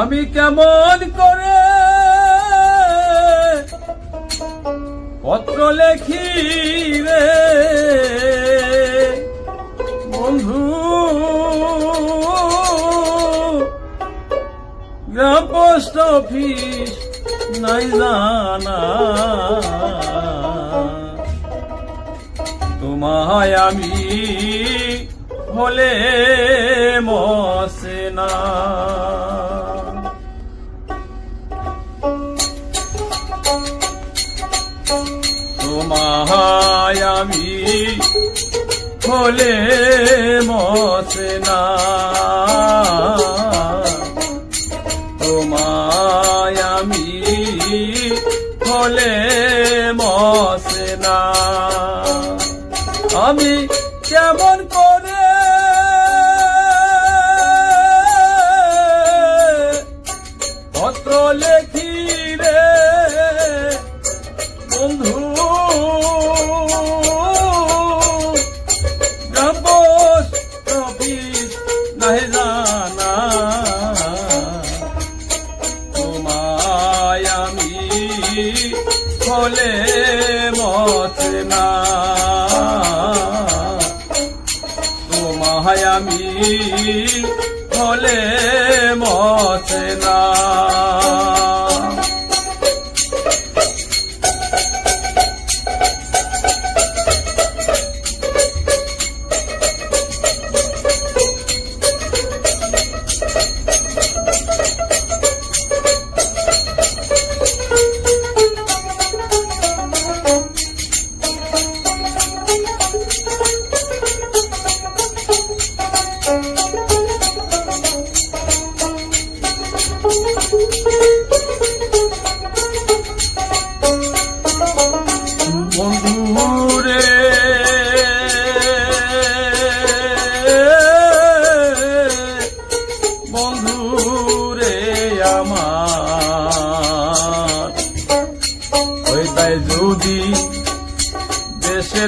আমি কেমন করে পত্র লেখি রে? বন্ধু, গ্রাম পোস্ট অফিস নাই জানা। তোমায় আমি হলে মসে তোমায় আমি হলে মসে না। তোমায় আমি হলে মসে না। আমি কেমন করে নাহি জানা। তোমায় আমি হলে মতে না।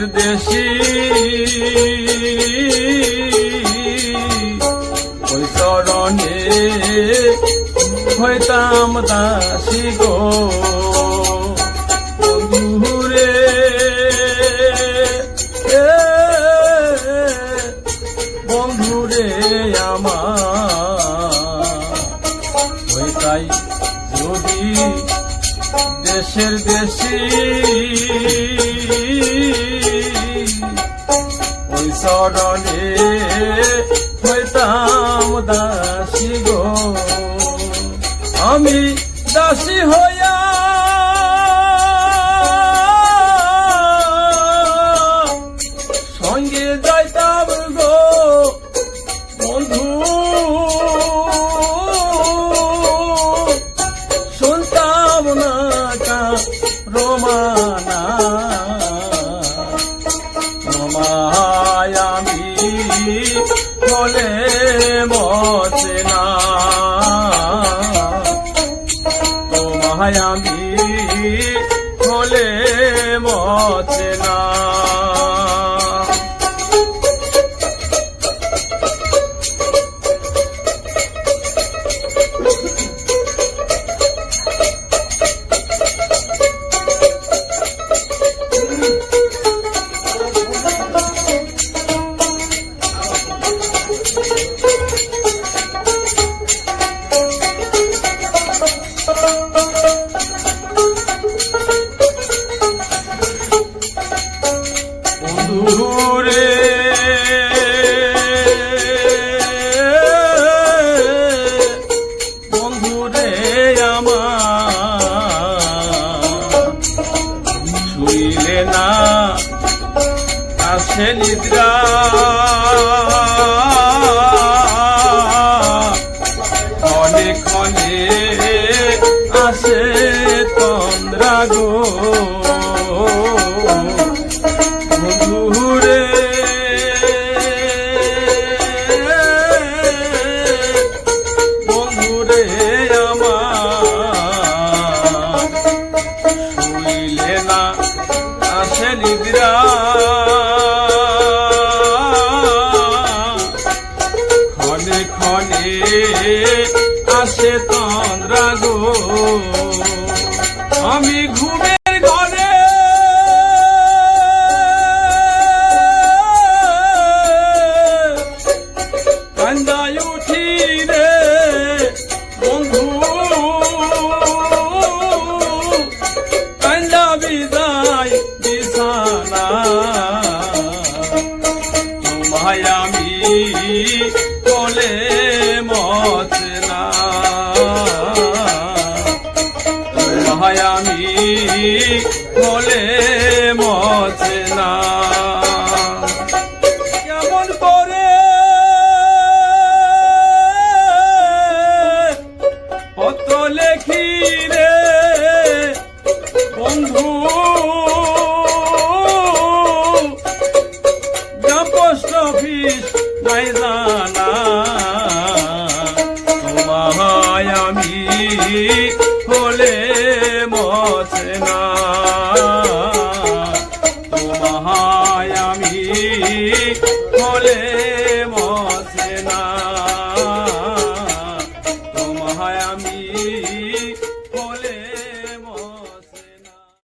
দেশি। ওই চরণে হইতাম দাসী গো। বন্ধুরে বন্ধুরে আমার। ওই তাই যদি দেশের দেশি ওই সরণে হইতাম দাসী গো। আমি দাসী হইয়া বলে মতে না। তোমায় আমি হলে মতে না। আসে নিদ্রা। ক্ষণে ক্ষণে আসে তন্দ্রা গো। আমি ঘুমের ঘরে কান্দায় উঠি রে বিদায় বিছানা তোমায় আমি, বলে মচনা কেমন করে পত্র লেখি রে, বন্ধু? যা পোস্ট অফিস নাই জানা। হলে